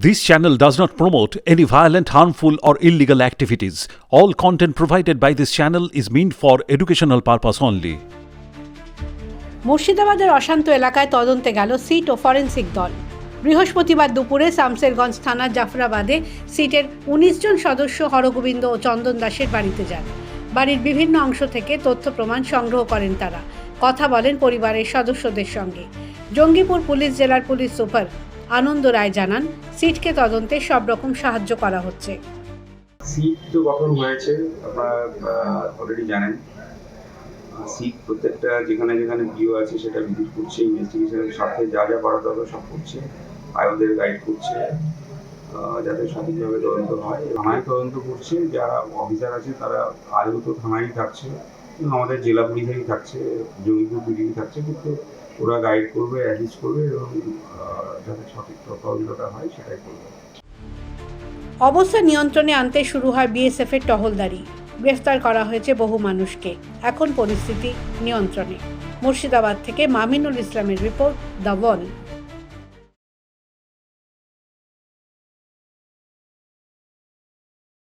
This channel does not promote any violent, harmful, or illegal activities. All content provided by this channel is meant for educational purpose only. মুর্শিদাবাদের অশান্ত এলাকায় তদন্তে গেল seat ও forensic দল বৃহস্পতিবার দুপুরে শামসেরগঞ্জ থানার জাফরাবাদে সিটের উনিশ জন সদস্য হরগোবিন্দ ও চন্দন দাসের বাড়িতে যান বাড়ির বিভিন্ন অংশ থেকে তথ্য প্রমাণ সংগ্রহ করেন তারা কথা বলেন পরিবারের সদস্যদের সঙ্গে জঙ্গিপুর পুলিশ জেলার পুলিশ সুপার আনন্দ রায় জানান, সিটকে তদন্তে সব রকম সাহায্য করা হচ্ছে। সিট তো গঠন হয়েছে আপনারা অলরেডি জানেন। সিট প্রত্যেকটা যেখানে যেখানে ভিউ আছে, সেটা ভিজিট করছে ইনভেস্টিগেশনের সাথে যা যা করা দরকার সব করছে, আয়োদের গাইড করছে যাতে সঠিকভাবে তদন্ত হয়। থানায় তদন্ত করছে, যারা অফিসার আছে, তারা আয়ও তো থানায় থাকছে। আমাদের জেলা পুলিশেরই থাকছে, জঙ্গিপুর পুলিশই থাকছে, কিন্তু ওরা গাইড করবে অ্যাসিস্ট করবে এবং যাতে সঠিক তদন্তটা হয়, সেটাই করবে। অবস্থা নিয়ন্ত্রণে আনতে শুরু হয় বিএসএফ এর টহলদারি। গ্রেফতার করা হয়েছে বহু মানুষকে। এখন পরিস্থিতি নিয়ন্ত্রণে। মুর্শিদাবাদ থেকে মামিনুল ইসলামের রিপোর্ট দ্য ওয়াল